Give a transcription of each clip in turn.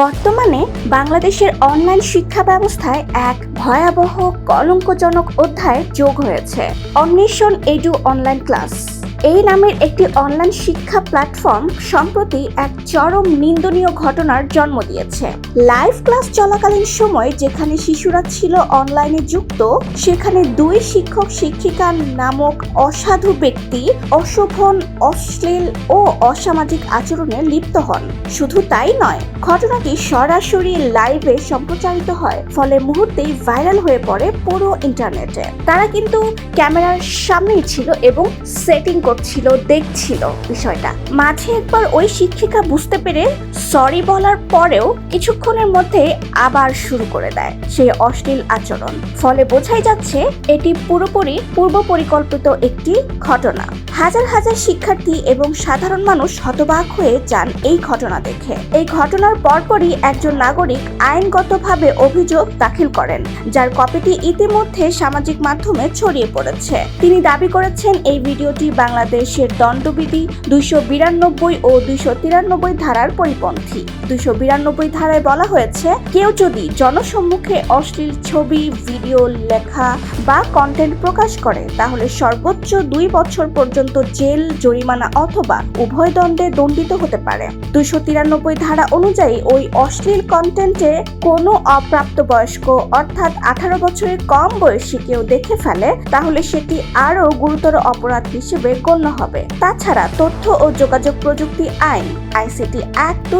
বর্তমানে বাংলাদেশের অনলাইন শিক্ষা ব্যবস্থায় এক ভয়াবহ কলঙ্কজনক অধ্যায় যোগ হয়েছে। অন্বেষণ এডু অনলাইন ক্লাস। এই নামের একটি অনলাইন শিক্ষা প্ল্যাটফর্ম সম্প্রতি এক চরম নিন্দনীয় ঘটনার জন্ম দিয়েছে। লাইভ ক্লাস চলাকালীন সময় যেখানে শিশুরা ছিল অনলাইনে যুক্ত, সেখানে দুই শিক্ষক শিক্ষিকা নামক অসাধু ব্যক্তি অশোভন, অশ্লীল ও অসামাজিক আচরণে লিপ্ত হন। শুধু তাই নয়, ঘটনাটি সরাসরি লাইভে সম্প্রচারিত হয়, ফলে মুহূর্তেই ভাইরাল হয়ে পড়ে পুরো ইন্টারনেটে তারা কিন্তু ক্যামেরার সামনেই ছিল এবং সেটিং করছিল, দেখছিল বিষয়টা। মাঝে একবার ওই শিক্ষিকা বুঝতে পেরে সরি বলার পরেও কিছুক্ষণের মধ্যে আবার শুরু করে দেয় সেই অশ্লীল আচরণ। ফলে বোঝাই যাচ্ছে, এটি পুরোপুরি পূর্ব পরিকল্পিত একটি ঘটনা। হাজার হাজার শিক্ষার্থী এবং সাধারণ মানুষ হতবাক হয়ে যান এই ঘটনা দেখে। এই ঘটনার পরপরই একজন নাগরিক আইনগতভাবে অভিযোগ দাখিল করেন, যার কপিটি ইতিমধ্যে সামাজিক মাধ্যমে ছড়িয়ে পড়েছে। তিনি দাবি করেছেন, এই ভিডিওটি বাংলাদেশের দণ্ডবিধি দুইশো বিরানব্বই ও দুইশো তিরানব্বই ধারার পরিপন্থী। দুইশো বিরানব্বই ধারায় বলা হয়েছে, কেউ যদি জনসম্মুখে অশ্লীল ছবি, ভিডিও, লেখা বা কন্টেন্ট প্রকাশ করে, তাহলে সর্বোচ্চ দুই বছর পর্যন্ত জেল, জরিমানা অথবা উভয় দণ্ডে দণ্ডিত হতে পারে। দুইশো তিরানব্বই ধারা অনুযায়ী ওই অশ্লীল কন্টেন্টে কোনো অপ্রাপ্তবয়স্ক অর্থাৎ আঠারো বছরের কম বয়সী কেউ দেখে ফেলে, তাহলে সেটি আরও গুরুতর অপরাধ হিসেবে গণ্য হবে। তাছাড়া তথ্য ও যোগাযোগ প্রযুক্তি আইন, আইসিটি অ্যাক্ট টু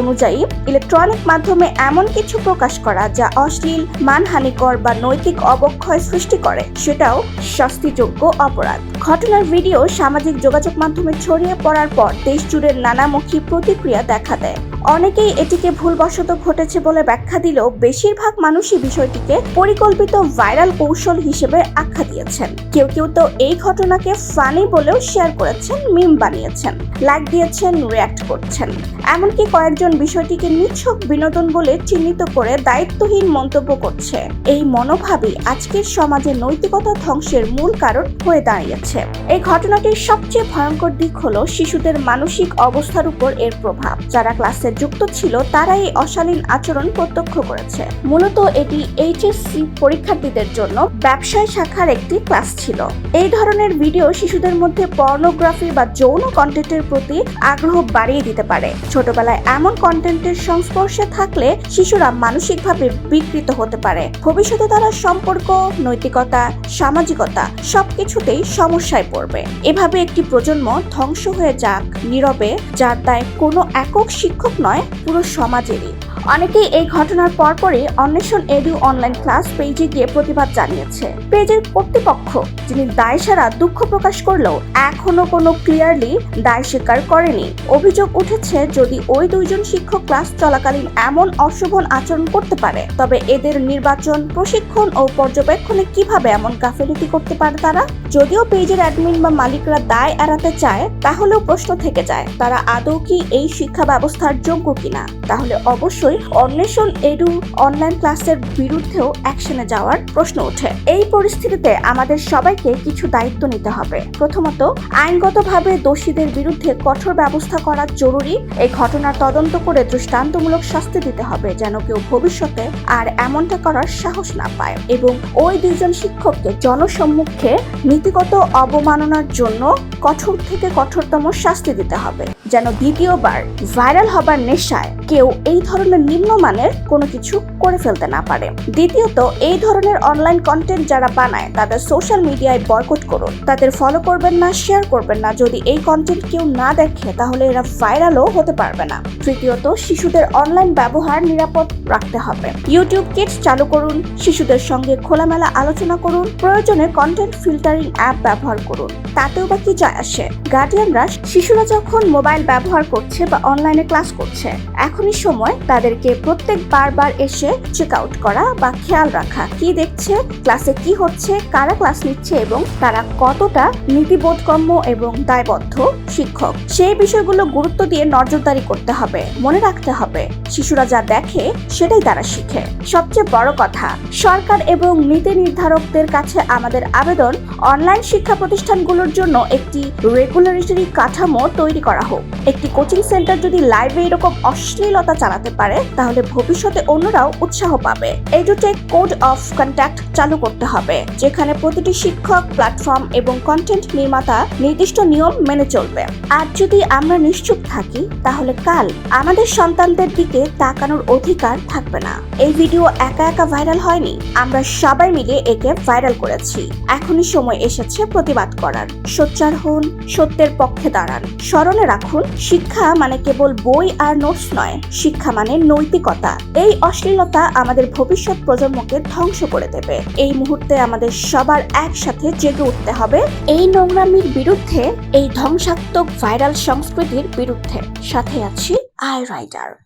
অনুযায়ী ইলেকট্রনিক মাধ্যমে এমন কিছু প্রকাশ করা যা অশ্লীল, মানহানিকর বা নৈতিক অবক্ষয় সৃষ্টি করে, সেটাও শাস্তিযোগ্য অপরাধ। ঘটনার ভিডিও সামাজিক যোগাযোগ মাধ্যমে ছড়িয়ে পড়ার পর দেশ জুড়ে নানামুখী প্রতিক্রিয়া দেখা দেয়। অনেকেই এটিকে ভুলবশত ঘটেছে বলে ব্যাখ্যা দিলেও বেশিরভাগ মানুষই বিষয়টিকে পরিকল্পিত ভাইরাল কৌশল হিসেবে আখ্যা দিয়েছেন। কেউ কেউ তো এই ঘটনাকে ফানি বলেও শেয়ার করেছেন মিম বানিয়েছেন লাইক দিয়েছেন রিয়াক্ট করছেন। এমনকি কয়েকজন বিষয়টিকে নিছক বিনোদন বলে চিহ্নিত করে দায়িত্বহীন মন্তব্য করছে। এই মনোভাবই আজকের সমাজে নৈতিকতা ধ্বংসের মূল কারণ হয়ে দাঁড়িয়েছে। এই ঘটনাটির সবচেয়ে ভয়ঙ্কর দিক হলো শিশুদের মানসিক অবস্থার উপর এর প্রভাব। যারা ক্লাসে যুক্ত ছিল তারা এই অশালীন আচরণ প্রত্যক্ষ করেছে। মূলত এটি এইচএসসি পরীক্ষার্থীদের জন্য ব্যবসায় শাখার একটি ক্লাস ছিল। এই ধরনের ভিডিও শিশুদের মধ্যে পর্নোগ্রাফি বা যৌন কন্টেন্টের প্রতি আগ্রহ বাড়িয়ে দিতে পারে। ছোটবেলায় এমন কন্টেন্টের সংস্পর্শে থাকলে শিশুরা মানসিকভাবে বিকৃত হতে পারে। ভবিষ্যতে তারা সম্পর্ক, নৈতিকতা, সামাজিকতা সবকিছুতেই সমস্যায় পড়বে। এভাবে একটি প্রজন্ম ধ্বংস হয়ে যাক নীরবে, যার দায় কোনো একক শিক্ষক নয় পুরো সমাজেরই। অনেকেই এই ঘটনার পরপরই অন্বেষণ এডু অনলাইন ক্লাস পেজে গিয়ে প্রতিবাদ জানিয়েছে। পেজের কর্তৃপক্ষ, যিনি দায় সারা দুঃখ প্রকাশ করলেও এখনও কোনো ক্লিয়ারলি দায় স্বীকার করেনি। অভিযোগ উঠেছে, যদি ওই দুইজন শিক্ষক ক্লাস চলাকালীন এমন অশোভন আচরণ করতে পারে, তবে এদের নির্বাচন, প্রশিক্ষণ ও পর্যবেক্ষণে কীভাবে এমন গাফেলিটি করতে পারে তারা? যদিও পেজের অ্যাডমিন বা মালিকরা দায় এড়াতে চায়, তাহলেও প্রশ্ন থেকে যায়, তারা আদৌ কি এই শিক্ষা ব্যবস্থার যোগ্য কিনা? তাহলে অবশ্যই অন্বেষণ এডু অনলাইন ক্লাসের বিরুদ্ধেও অ্যাকশনে যাওয়ার প্রশ্ন ওঠে। এই পরিস্থিতিতে আমাদের সবাইকে কিছু দায়িত্ব নিতে হবে। প্রথমত, আইনগতভাবে দোষীদের বিরুদ্ধে কঠোর ব্যবস্থা করা জরুরি। এই ঘটনার তদন্ত করে দৃষ্টান্তমূলক শাস্তি দিতে হবে যেন কেউ ভবিষ্যতে আর এমনটা করার সাহস না পায়। এবং ওই দুইজন শিক্ষককে জনসম্মুখে নীতিগত অবমাননার জন্য কঠোর থেকে কঠোরতম শাস্তি দিতে হবে। যেন দ্বিতীয়বার ভাইরাল হবার নেশায় কেউ এই ধরনের নিম্নমানের কোনো কিছু করে ফেলতে না পারে। দ্বিতীয়ত, এই ধরনের অনলাইন কন্টেন্ট যারা বানায়, তাদের সোশ্যাল মিডিয়ায় বয়কট করুন। তাদের ফলো করবেন না শেয়ার করবেন না। যদি এই কন্টেন্ট কেউ না দেখে, তাহলে এরা ভাইরালও হতে পারবে না। তৃতীয়ত, শিশুদের অনলাইন ব্যবহার নিরাপদ রাখতে হবে। ইউটিউব কিডস চালু করুন, শিশুদের সঙ্গে খোলামেলা আলোচনা করুন, প্রয়োজনে কন্টেন্ট ফিল্টারিং অ্যাপ ব্যবহার করুন। তাতেও বা কি যায় আসে? গার্ডিয়ানরা শিশুরা যখন মোবাইল ব্যবহার করছে বা অনলাইনে ক্লাস করছে, এখনই সময় তাদের তাদেরকে প্রত্যেক বারবার এসে চেক আউট করা বা খেয়াল রাখা। কি দেখছে ক্লাসে কি হচ্ছে, কারা ক্লাস নিচ্ছে এবং তারা কতটা নীতিবোধগম্য এবং দায়বদ্ধ শিক্ষক? সেই বিষয়গুলো গুরুত্ব দিয়ে নজরদারি করতে হবে, মনে রাখতে হবে। শিশুরা যা দেখে, সেটাই তারা শিখে। সবচেয়ে বড় কথা, সরকার এবং নীতি নির্ধারকদের কাছে আমাদের আবেদন অনলাইন শিক্ষা প্রতিষ্ঠানগুলোর জন্য একটি রেগুলেটরি কাঠামো তৈরি করা হোক। একটি কোচিং সেন্টার যদি লাইভে এরকম অশ্লীলতা চালাতে পারে তাহলে ভবিষ্যতে অন্যরাও উৎসাহ পাবে। এডুটেক কোড অফ কন্ট্যাক্ট চালু করতে হবে, যেখানে প্রতিটি শিক্ষক প্ল্যাটফর্ম এবং কন্টেন্ট নির্মাতা নির্দিষ্ট নিয়ম মেনে চলবে। আর যদি আমরা নিশ্চুপ থাকি, তাহলে কাল আমাদের সন্তানদের দিকে তাকানোর অধিকার থাকবে না। এই ভিডিও একা একা ভাইরাল হয়নি, আমরা সবাই মিলে একে ভাইরাল করেছি। এখনই সময় এসেছে প্রতিবাদ করার। সোচ্চার হন, সত্যের পক্ষে দাঁড়ান। স্মরণে রাখুন, শিক্ষা মানে কেবল বই আর নোটস নয়, শিক্ষা মানে নৈতিকতা, এই অশ্লীলতা আমাদের ভবিষ্যৎ প্রজন্মকে ধ্বংস করে দেবে। এই মুহূর্তে আমাদের সবার একসাথে জেগে উঠতে হবে এই নোংরামির বিরুদ্ধে, এই ধ্বংসাত্মক ভাইরাল সংস্কৃতির বিরুদ্ধে। সাথে আছি আই রাইডার